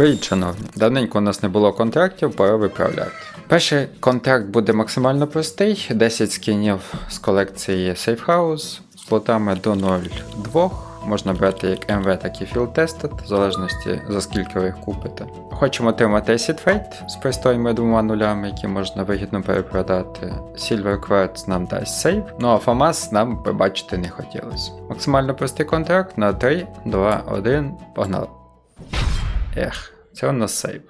Привіт, шановні. Давненько у нас не було контрактів, пора виправляти. Перший контракт буде максимально простий: 10 скінів з колекції Safe House з лотами до 0,2. Можна брати як МВ, так і Field Tested, в залежності за скільки ви їх купите. Хочемо отримати Acid Fate з пристойними двома нулями, які можна вигідно перепродати. Silver Quartz нам дасть сейв, ну а FAMAS нам побачити не хотілося. Максимально простий контракт на 3, 2, 1, погнали. Ех, це у нас сейв.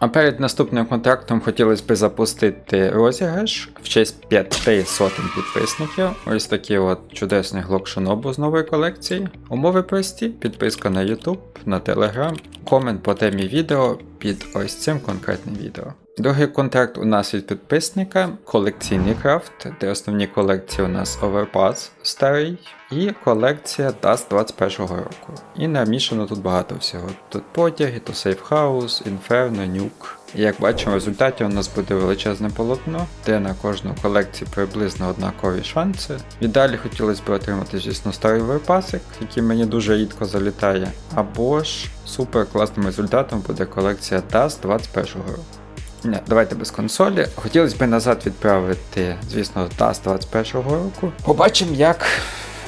А перед наступним контрактом хотілося б запустити розіграш в честь 5 сотень підписників. Ось такий от чудесний глок Шинобу з нової колекції. Умови прості: підписка на YouTube, на Telegram, комент по темі відео під ось цим конкретним відео. Другий контракт у нас від підписника колекційний крафт, де основні колекції у нас Overpass старий і колекція Dust 21 року. І намішано тут багато всього. Тут потяги, то House, Inferno, Nuke. І як бачимо, в результаті у нас буде величезне полотно, де на кожну колекцію приблизно однакові шанси. І далі хотілося б отримати, звісно, старий верпасик, який мені дуже рідко залітає. Або ж супер класним результатом буде колекція DAS 21 року. Не, давайте без консолі. Хотілося б назад відправити, звісно, ТАС 21 року. Побачимо, як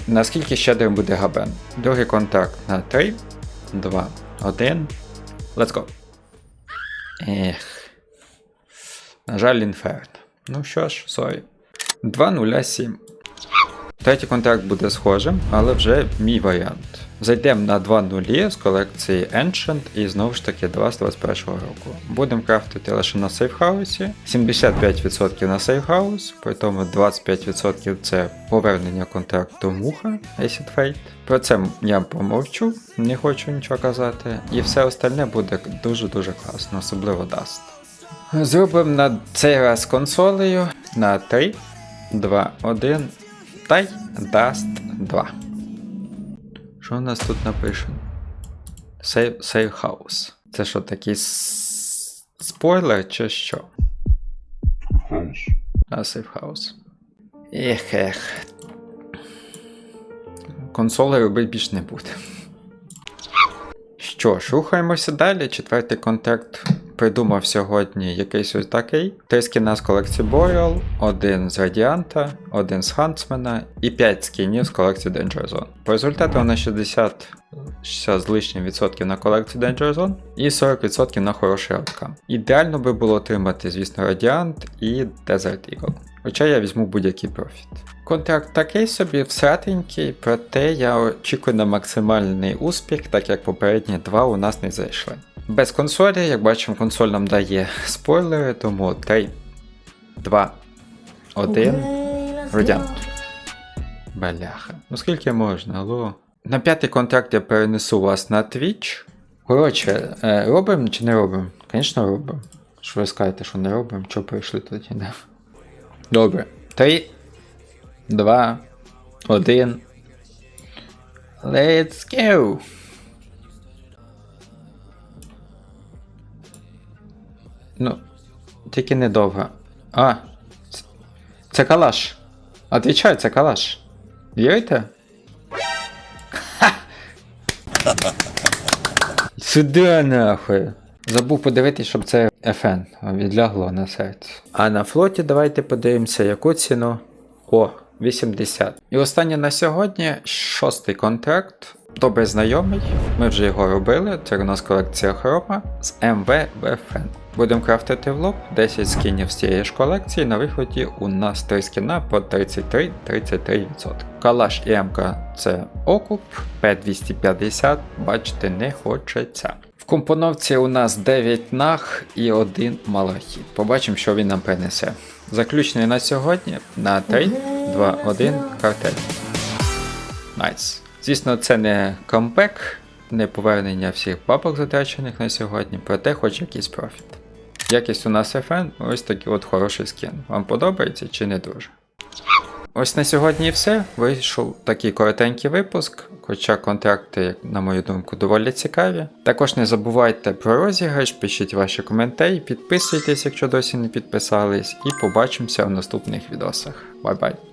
наскільки щедрим буде габен. Другий контакт на 3, 2, 1. Let's go. Ех. На жаль, інферно. Ну що ж, сорі. 2.07. Третій контракт буде схожим, але вже мій варіант. Зайдемо на 2 нулі з колекції Ancient і знову ж таки 2 з 21 року. Будемо крафтити лише на сейфхаусі, 75% на сейфхаус, при тому 25% це повернення контракту муха Acid Fate. Про це я помовчу, не хочу нічого казати. І все остальне буде дуже-дуже класно, особливо Dust. Зробимо на цей раз консолею на 3, 2, 1 та й Dust 2. Що у нас тут напишено? Save, save House. Це що, такий с- спойлер чи що? А, Save House. Ех, ех. Консоли робити більш не буде. Що ж, рухаємося далі. Четвертий контакт придумав сьогодні якийсь ось такий. Три скіна з колекції Boreal, один з Радіанта, один з Хантсмена і 5 скінів з колекції Danger Zone. По результату нас 60, 60 з лишнім відсотків на колекцію Danger Zone і 40% на хороший ауткам. Ідеально би було отримати, звісно, Радіант і Desert Eagle. Хоча я візьму будь-який профіт. Контракт такий собі всратенький, проте я очікую на максимальний успіх, так як попередні два у нас не зайшли. Без консолі, як бачимо, консоль нам дає спойлери, тому 3, 2, 1. Радіант. Бляха. Ну скільки можна, алло? На п'ятий контракт я перенесу вас на Twitch. Коротше, е, робимо чи не робимо? Звісно, робимо. Що ви скажете, що не робимо? Чого прийшли тоді? Да. Добре. 3, 2, 1. Let's go! Ну, тільки недовго. А, це, калаш. Отвічай, це калаш. Вірите? Сюди нахуй. Забув подивитись, щоб це FN відлягло на сайт. А на флоті давайте подивимося, яку ціну. О, 80. І останнє на сьогодні шостий контракт. Добре знайомий. Ми вже його робили. Це у нас колекція хрома з МВ BFN. Будемо крафтити в лоб 10 скінів з цієї ж колекції. На виході у нас 3 скіна по 33-33%. Калаш і МК це окуп, П250, бачити не хочеться. Компоновці у нас 9 наг і 1 малахіт. Побачимо, що він нам принесе. Заключний на сьогодні на 3, 2, 1, картель. Найс. Звісно, це не камбек, не повернення всіх бабок затрачених на сьогодні, проте хоч якийсь профіт. Якість у нас FN, ось такий от хороший скін. Вам подобається чи не дуже? Ось на сьогодні і все. Вийшов такий коротенький випуск, хоча контракти, на мою думку, доволі цікаві. Також не забувайте про розіграш, пишіть ваші коментарі, підписуйтесь, якщо досі не підписались, і побачимося в наступних відосах. Бай-бай!